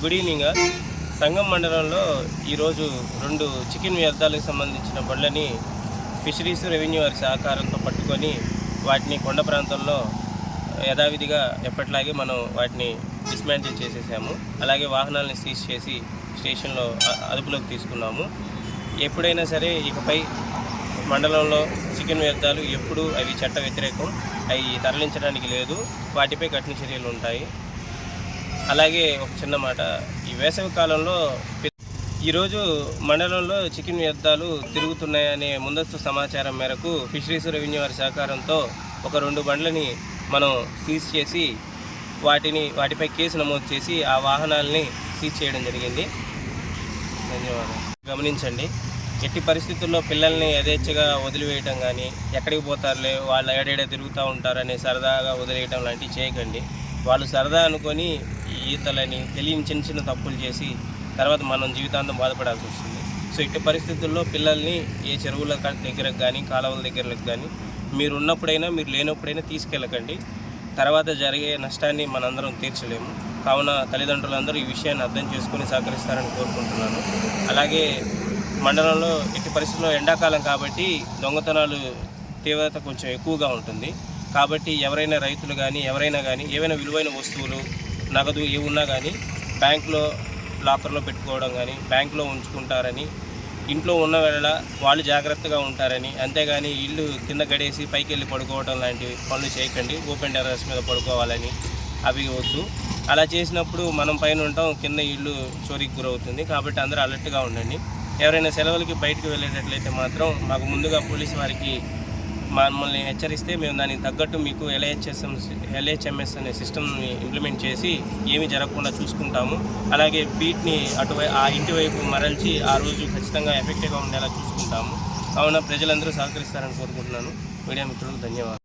Good evening. సంగం మండలంలో ఈరోజు రెండు చికెన్ వ్యర్థాలకు సంబంధించిన బండ్లని ఫిషరీస్ రెవెన్యూ వారి సహకారంతో పట్టుకొని వాటిని కొండ ప్రాంతంలో యథావిధిగా ఎప్పటిలాగే మనం వాటిని డిస్మాంటిల్ చేసేసాము. అలాగే వాహనాలను సీజ్ చేసి స్టేషన్లో అదుపులోకి తీసుకున్నాము. ఎప్పుడైనా సరే ఇకపై మండలంలో చికెన్ వ్యర్థాలు ఎప్పుడు అవి చట్ట వ్యతిరేకం అవి తరలించడానికి లేదు. వాటిపై కఠిన చర్యలు ఉంటాయి. అలాగే ఒక చిన్న మాట. ఈ వేసవి కాలంలో ఈరోజు మండలంలో చికెన్ వ్యర్థాలు తిరుగుతున్నాయనే ముందస్తు సమాచారం మేరకు ఫిషరీస్ రెవెన్యూ వారి సహకారంతో ఒక రెండు బండ్లని మనం సీజ్ చేసి వాటిని వాటిపై కేసు నమోదు చేసి ఆ వాహనాలని సీజ్ చేయడం జరిగింది. ధన్యవాదాలు. గమనించండి ఎట్టి పరిస్థితుల్లో పిల్లల్ని యథేచ్ఛగా వదిలివేయటం కానీ ఎక్కడికి పోతారులే వాళ్ళు ఏడేడే తిరుగుతూ ఉంటారని సరదాగా వదిలేయటం లాంటివి చేయకండి. వాళ్ళు సరదా అనుకొని ఈతలని తెలియని చిన్న చిన్న తప్పులు చేసి తర్వాత మనం జీవితాంతం బాధపడాల్సి వస్తుంది. సో ఇట్టి పరిస్థితుల్లో పిల్లల్ని ఏ చెరువుల దగ్గరకు కానీ కాలువల దగ్గరకు కానీ మీరు ఉన్నప్పుడైనా మీరు లేనప్పుడైనా తీసుకెళ్ళకండి. తర్వాత జరిగే నష్టాన్ని మనందరం తీర్చలేము. కావున తల్లిదండ్రులందరూ ఈ విషయాన్ని అర్థం చేసుకుని సహకరిస్తారని కోరుకుంటున్నాను. అలాగే మండలంలో ఎట్టి పరిస్థితుల్లో ఎండాకాలం కాబట్టి దొంగతనాలు తీవ్రత కొంచెం ఎక్కువగా ఉంటుంది. కాబట్టి ఎవరైనా రైతులు కానీ ఎవరైనా కానీ ఏవైనా విలువైన వస్తువులు నగదు ఇవి ఉన్నా కానీ బ్యాంకులో లాకర్లో పెట్టుకోవడం కానీ బ్యాంకులో ఉంచుకుంటారని ఇంట్లో ఉన్న వేళ వాళ్ళు జాగ్రత్తగా ఉంటారని అంతేగాని ఇల్లు కింద గడేసి పైకి వెళ్ళి పడుకోవడం లాంటి పనులు చేయకండి ఓపెన్ టెర్రస్ మీద పడుకోవాలని అవి వద్దు. అలా చేసినప్పుడు మనం పైన ఉంటాం కింద ఇల్లు చోరీకి గురవుతుంది. కాబట్టి అందరూ అలర్ట్గా ఉండండి. ఎవరైనా సెలవులకి బయటకు వెళ్ళేటట్లయితే మాత్రం మాకు ముందుగా పోలీసు వారికి మమ్మల్ని హెచ్చరిస్తే మేము దానికి తగ్గట్టు మీకు ఎల్హెచ్ఎస్ఎం ఎల్హెచ్ఎంఎస్ అనే సిస్టమ్ని ఇంప్లిమెంట్ చేసి ఏమీ జరగకుండా చూసుకుంటాము. అలాగే బీట్ని అటువై ఆ ఇంటి వైపు మరల్చి ఆ రోజు ఖచ్చితంగా ఎఫెక్టివ్గా ఉండేలా చూసుకుంటాము. కావున ప్రజలందరూ సహకరిస్తారని కోరుకుంటున్నాను. మీడియా మిత్రులకు ధన్యవాదాలు.